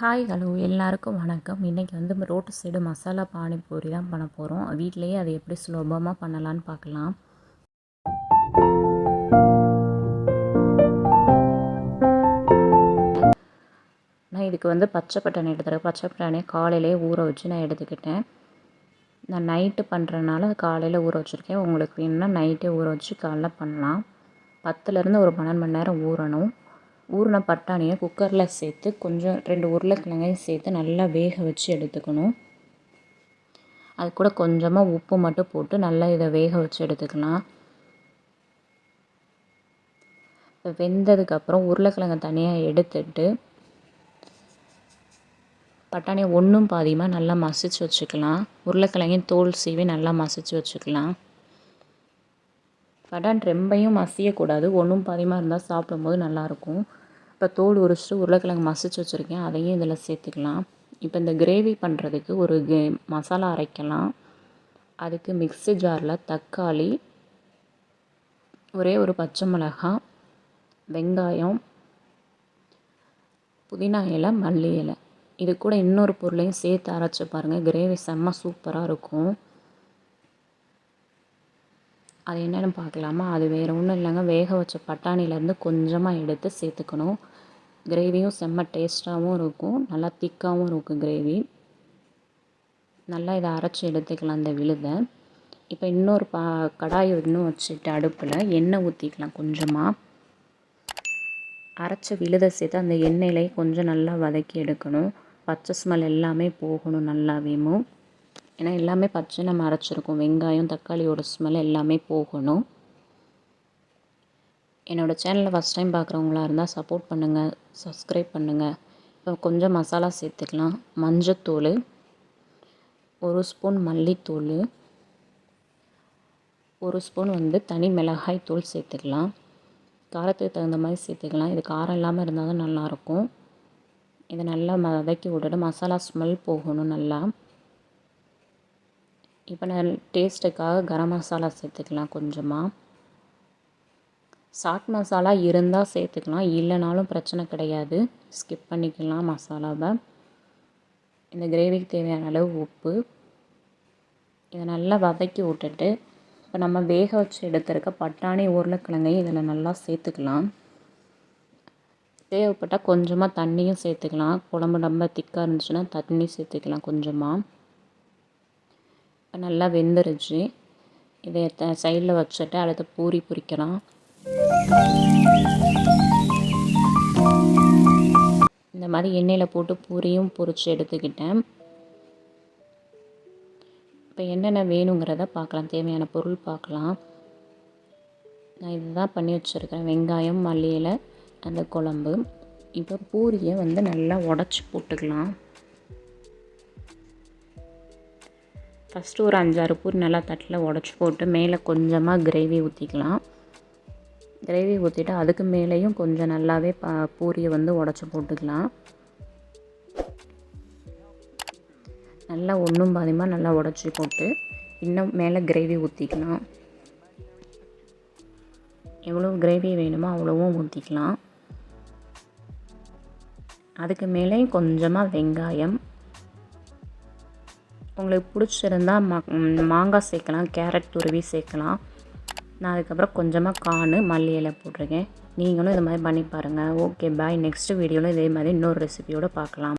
Hi hello எல்லாருக்கும் வணக்கம். இன்றைக்கி வந்து ரோட்டு சைடு மசாலா பானிபூரி தான் பண்ண போகிறோம் வீட்டிலையே அதை எப்படி சுலபமாக பண்ணலான்னு பார்க்கலாம். நான் இதுக்கு வந்து பச்சை பட்டாணி எடுத்துகிறேன் பச்சை பட்டாணியை காலையிலே ஊற வச்சு நான் எடுத்துக்கிட்டேன். நான் நைட்டு பண்ணுறதுனால காலையில் ஊற வச்சுருக்கேன். உங்களுக்கு வேணும்னா நைட்டே ஊற வச்சு காலைல பண்ணலாம். பத்துலேருந்து ஒரு பன்னெண்டு மணி நேரம் ஊறணும். ஊறின பட்டாணியை குக்கரில் சேர்த்து கொஞ்சம் ரெண்டு உருளைக்கிழங்கையும் சேர்த்து நல்லா வேக வச்சு எடுத்துக்கணும். அது கூட கொஞ்சமாக உப்பு மட்டும் போட்டு நல்லா இதை வேக வச்சு எடுத்துக்கலாம். இப்போ வெந்ததுக்கப்புறம் உருளைக்கிழங்க தனியாக எடுத்துட்டு பட்டாணியை ஒன்றும் பாதியமாக நல்லா மசிச்சு வச்சுக்கலாம். உருளைக்கிழங்கையும் தோல் சீவி நல்லா மசிச்சு வச்சுக்கலாம். பட்டாணி ரெம்பையும் மசியக்கூடாது. ஒன்றும் பாதியமாக இருந்தால் சாப்பிடும்போது நல்லாயிருக்கும் இப்போ தோல் உரிச்சிட்டு உருளைக்கிழங்கு மசிச்சு வச்சுருக்கேன். அதையும் இதில் சேர்த்துக்கலாம். இப்போ இந்த கிரேவி பண்ணுறதுக்கு ஒரு கே மசாலா அரைக்கலாம். அதுக்கு மிக்ஸி ஜாரில் தக்காளி ஒரே ஒரு பச்சை மிளகாய் வெங்காயம் புதினா இலை மல்லி இலை. இது கூட இன்னொரு பொருளையும் சேர்த்து அரைச்சி பாருங்கள் கிரேவி செம்ம சூப்பராக இருக்கும். அது என்னென்னு பார்க்கலாமா? அது வேறு ஒன்றும் இல்லைங்க. வேக வச்ச பட்டாணிலேருந்து கொஞ்சமாக எடுத்து சேர்த்துக்கணும். கிரேவியும் செம்ம டேஸ்ட்டாகவும் இருக்கும். நல்லா திக்காகவும் இருக்கும் கிரேவி நல்லா இதை அரைச்சி எடுத்துக்கலாம் அந்த விழுதை. இப்போ இன்னொரு பா கடாய் இன்னும் வச்சுட்டு அடுப்பில் எண்ணெய் ஊற்றிக்கலாம் கொஞ்சமாக அரைச்ச விழுதை சேர்த்து அந்த எண்ணெயிலே கொஞ்சம் நல்லா வதக்கி எடுக்கணும். பச்சை ஸ்மெல் எல்லாமே போகணும் நல்லாவேமும் ஏன்னா எல்லாமே பச்சை நம்ம அரைச்சிருக்கோம். வெங்காயம் தக்காளியோட ஸ்மெல் எல்லாமே போகணும். என்னோடய சேனலை ஃபஸ்ட் டைம் பார்க்குறவங்களா இருந்தால் சப்போர்ட் பண்ணுங்கள் சப்ஸ்கிரைப் பண்ணுங்கள் இப்போ கொஞ்சம் மசாலா சேர்த்துக்கலாம். மஞ்சத்தூள் ஒரு ஸ்பூன் மல்லித்தூள் ஒரு ஸ்பூன் வந்து தனி மிளகாய் தூள் சேர்த்துக்கலாம். காரத்துக்கு தகுந்த மாதிரி சேர்த்துக்கலாம். இது காரம் இல்லாமல் இருந்தால் தான் நல்லாயிருக்கும். இதை நல்லா வதக்கி விட்டுட்டு மசாலா ஸ்மெல் போகணும் நல்லா. இப்போ நான் டேஸ்ட்டுக்காக கரம் மசாலா சேர்த்துக்கலாம் கொஞ்சமாக சாட் மசாலா இருந்தால் சேர்த்துக்கலாம். இல்லைனாலும் பிரச்சனை கிடையாது. ஸ்கிப் பண்ணிக்கலாம் மசாலாவை இந்த கிரேவிக்கு தேவையான அளவு உப்பு. இதை நல்லா வதக்கி விட்டுட்டு இப்போ நம்ம வேக வச்சு எடுத்துருக்க பட்டாணி உருளைக்கிழங்கையும் இதில் நல்லா சேர்த்துக்கலாம். தேவைப்பட்டால் கொஞ்சமாக தண்ணியும் சேர்த்துக்கலாம். குழம்பு ரொம்ப திக்காக இருந்துச்சுன்னா தண்ணி சேர்த்துக்கலாம் கொஞ்சமாக இப்போ நல்லா வெந்துருச்சு. இதை சைடில் வச்சுட்டு அடுத்து பூரி பொரிக்கலாம். இந்த மாதிரி எண்ணெயில் போட்டு பூரியும் பொரித்து எடுத்துக்கிட்டேன். இப்போ என்னென்ன வேணுங்கிறத பார்க்கலாம். தேவையான பொருள் பார்க்கலாம். நான் இதுதான் பண்ணி வச்சுருக்கேன் வெங்காயம் மல்லியில் அந்த குழம்பு. இப்போ பூரியை வந்து நல்லா உடச்சி போட்டுக்கலாம். ஃபஸ்ட்டு ஒரு அஞ்சாறு பூரி நல்லா தட்டில் உடச்சி போட்டு மேலே கொஞ்சமாக கிரேவி ஊற்றிக்கலாம் கிரேவி ஊற்றிட்டு அதுக்கு மேலேயும் கொஞ்சம் நல்லாவே ப பூரியை வந்து உடச்சி போட்டுக்கலாம். நல்லா ஒன்றும் பாதியமாக நல்லா உடச்சி போட்டு இன்னும் மேலே கிரேவி ஊற்றிக்கலாம் எவ்வளோ கிரேவி வேணுமோ அவ்வளோவும் ஊற்றிக்கலாம் அதுக்கு மேலேயும் கொஞ்சமாக வெங்காயம். உங்களுக்கு பிடிச்சிருந்தா மா மாங்காய் சேர்க்கலாம் கேரட் துருவி சேர்க்கலாம். நான் அதுக்கப்புறம் கொஞ்சமாக காணு மல்லி இலை போட்டிருக்கேன். நீங்களும் இது மாதிரி பண்ணி பாருங்கள் ஓகே பாய் நெக்ஸ்ட் வீடியோவில் இதே மாதிரி இன்னொரு ரெசிபியோடு பார்க்கலாம்.